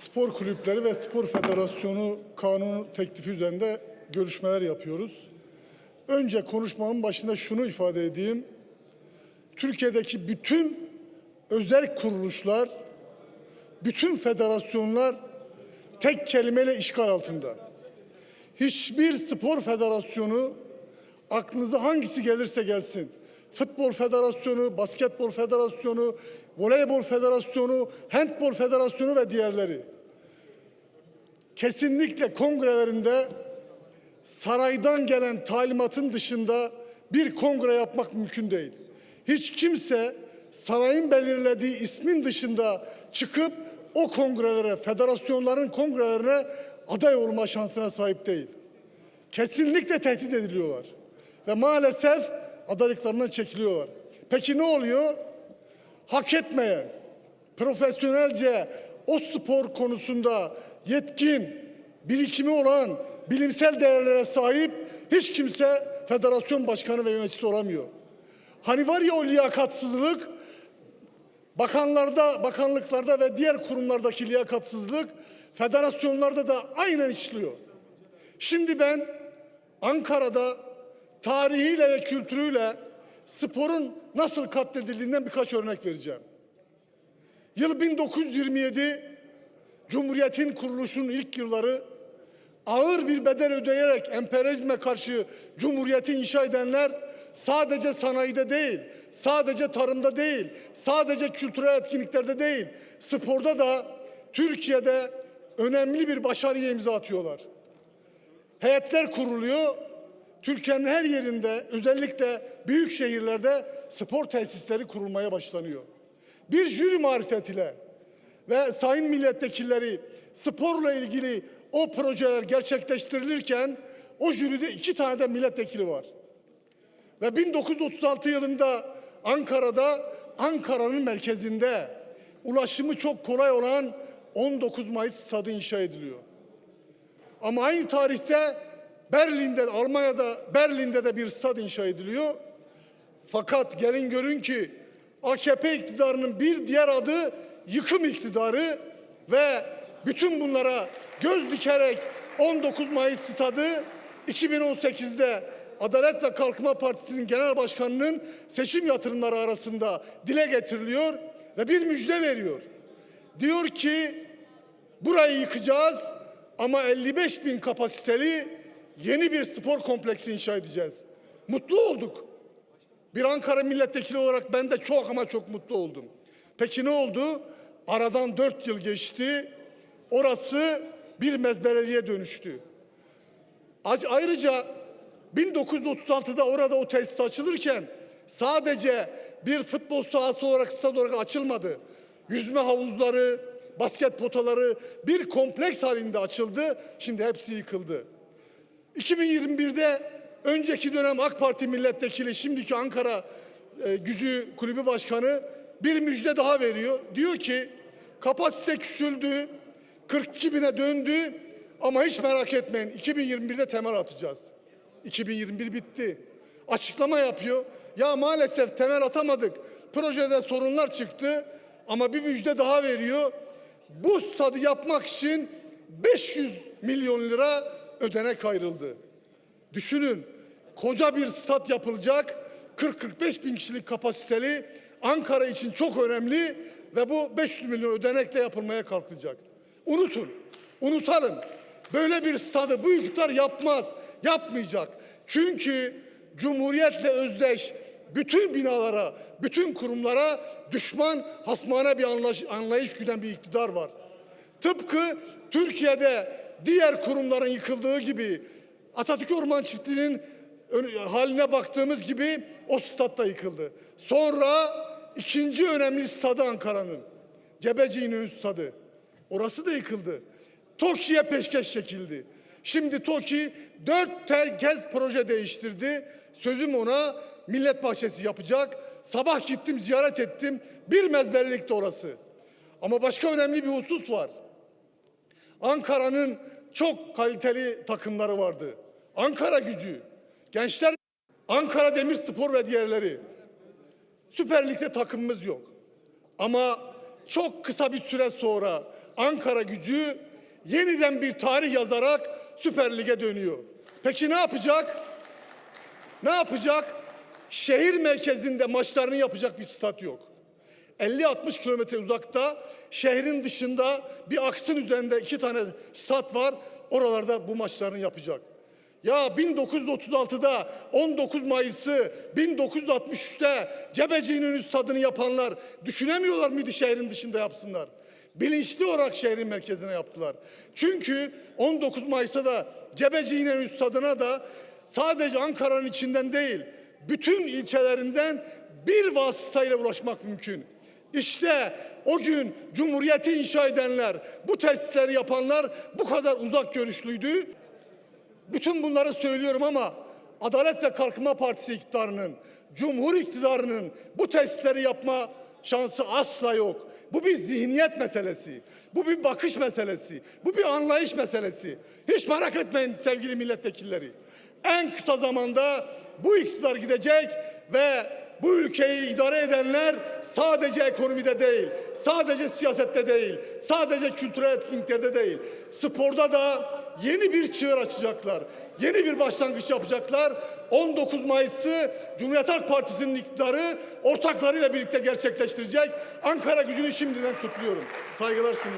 spor kulüpleri ve spor federasyonu kanunu teklifi üzerinde görüşmeler yapıyoruz. Önce konuşmamın başında şunu ifade edeyim. Türkiye'deki bütün özel kuruluşlar, bütün federasyonlar tek kelimeyle işgal altında. Hiçbir spor federasyonu aklınıza hangisi gelirse gelsin. Futbol Federasyonu, Basketbol Federasyonu, Voleybol Federasyonu, Handbol Federasyonu ve diğerleri. Kesinlikle kongrelerinde saraydan gelen talimatın dışında bir kongre yapmak mümkün değil. Hiç kimse sarayın belirlediği ismin dışında çıkıp o kongrelere, federasyonların kongrelerine aday olma şansına sahip değil. Kesinlikle tehdit ediliyorlar. Ve maalesef adaylıklarından çekiliyorlar. Peki ne oluyor? Hak etmeyen, profesyonelce o spor konusunda yetkin, birikimi olan, bilimsel değerlere sahip hiç kimse federasyon başkanı ve yöneticisi olamıyor. Hani var ya o liyakatsızlık, bakanlarda, bakanlıklarda ve diğer kurumlardaki liyakatsızlık federasyonlarda da aynen işliyor. Şimdi ben Ankara'da tarihiyle ve kültürüyle sporun nasıl katledildiğinden birkaç örnek vereceğim. Yıl 1927 Cumhuriyet'in kuruluşunun ilk yılları ağır bir bedel ödeyerek emperyalizme karşı Cumhuriyet'i inşa edenler sadece sanayide değil, sadece tarımda değil, sadece kültürel etkinliklerde değil, sporda da Türkiye'de önemli bir başarıya imza atıyorlar. Heyetler kuruluyor. Türkiye'nin her yerinde özellikle büyük şehirlerde spor tesisleri kurulmaya başlanıyor. Bir jüri marifetiyle ve sayın milletvekilleri sporla ilgili o projeler gerçekleştirilirken o jüride iki tane de milletvekili var. Ve 1936 yılında Ankara'da Ankara'nın merkezinde ulaşımı çok kolay olan 19 Mayıs stadı inşa ediliyor. Ama aynı tarihte Berlin'de, Almanya'da Berlin'de de bir stad inşa ediliyor. Fakat gelin görün ki AKP iktidarının bir diğer adı yıkım iktidarı ve bütün bunlara göz dikerek 19 Mayıs stadı 2018'de Adalet ve Kalkınma Partisi'nin genel başkanının seçim yatırımları arasında dile getiriliyor ve bir müjde veriyor. Diyor ki burayı yıkacağız ama 55 bin kapasiteli yeni bir spor kompleksi inşa edeceğiz. Mutlu olduk. Bir Ankara milletvekili olarak ben de çok ama çok mutlu oldum. Peki ne oldu? Aradan dört yıl geçti. Orası bir mezbereliğe dönüştü. Ayrıca 1936'da orada o tesis açılırken sadece bir futbol sahası olarak stad olarak açılmadı. Yüzme havuzları, basket potaları bir kompleks halinde açıldı. Şimdi hepsi yıkıldı. 2021'de önceki dönem AK Parti milletvekili şimdiki Ankara e, Gücü Kulübü Başkanı bir müjde daha veriyor. Diyor ki kapasite küçüldü, 42 bine döndü ama hiç merak etmeyin 2021'de temel atacağız. 2021 bitti. Açıklama yapıyor. Ya maalesef temel atamadık. Projede sorunlar çıktı ama bir müjde daha veriyor. Bu stadı yapmak için 500 milyon lira ödenek ayrıldı. Düşünün koca bir stat yapılacak 40-45 bin kişilik kapasiteli Ankara için çok önemli ve bu 500 milyon ödenekle yapılmaya kalkılacak. Unutun, unutalım. Böyle bir stadı bu iktidar yapmaz, yapmayacak. Çünkü Cumhuriyetle özdeş bütün binalara, bütün kurumlara düşman, hasmane bir anlayış, anlayış güden bir iktidar var. Tıpkı Türkiye'de diğer kurumların yıkıldığı gibi Atatürk Orman Çiftliği'nin haline baktığımız gibi o stat da yıkıldı. Sonra ikinci önemli stadı Ankara'nın. Cebeci İnönü stadı. Orası da yıkıldı. TOKİ'ye peşkeş çekildi. Şimdi TOKİ dört kez proje değiştirdi. Sözüm ona millet bahçesi yapacak. Sabah gittim ziyaret ettim. Bir mezbellikte orası. Ama başka önemli bir husus var. Ankara'nın çok kaliteli takımları vardı. Ankara gücü, gençler, Ankara Demirspor ve diğerleri. Süper Lig'de takımımız yok. Ama çok kısa bir süre sonra Ankara gücü yeniden bir tarih yazarak Süper Lig'e dönüyor. Peki ne yapacak? Ne yapacak? Şehir merkezinde maçlarını yapacak bir stat yok. 50-60 kilometre uzakta şehrin dışında bir aksın üzerinde iki tane stat var. Oralarda bu maçlarını yapacak. Ya 1936'da 19 Mayıs'ı 1963'te Cebeci'nin stadını yapanlar düşünemiyorlar mıydı şehrin dışında yapsınlar? Bilinçli olarak şehrin merkezine yaptılar. Çünkü 19 Mayıs'ta da Cebeci İnönü stadına da sadece Ankara'nın içinden değil, bütün ilçelerinden bir vasıtayla ulaşmak mümkün. İşte o gün Cumhuriyeti inşa edenler, bu tesisleri yapanlar bu kadar uzak görüşlüydü. Bütün bunları söylüyorum ama Adalet ve Kalkınma Partisi iktidarının, Cumhur iktidarının bu tesisleri yapma şansı asla yok. Bu bir zihniyet meselesi. Bu bir bakış meselesi. Bu bir anlayış meselesi. Hiç merak etmeyin sevgili milletvekilleri. En kısa zamanda bu iktidar gidecek ve bu ülkeyi idare edenler sadece ekonomide değil, sadece siyasette değil, sadece kültürel etkinliklerde değil, sporda da yeni bir çığır açacaklar. Yeni bir başlangıç yapacaklar. 19 Mayıs'ı Cumhuriyet Halk Partisi'nin iktidarı ortaklarıyla birlikte gerçekleştirecek. Ankara gücünü şimdiden kutluyorum. Saygılar sunuyorum.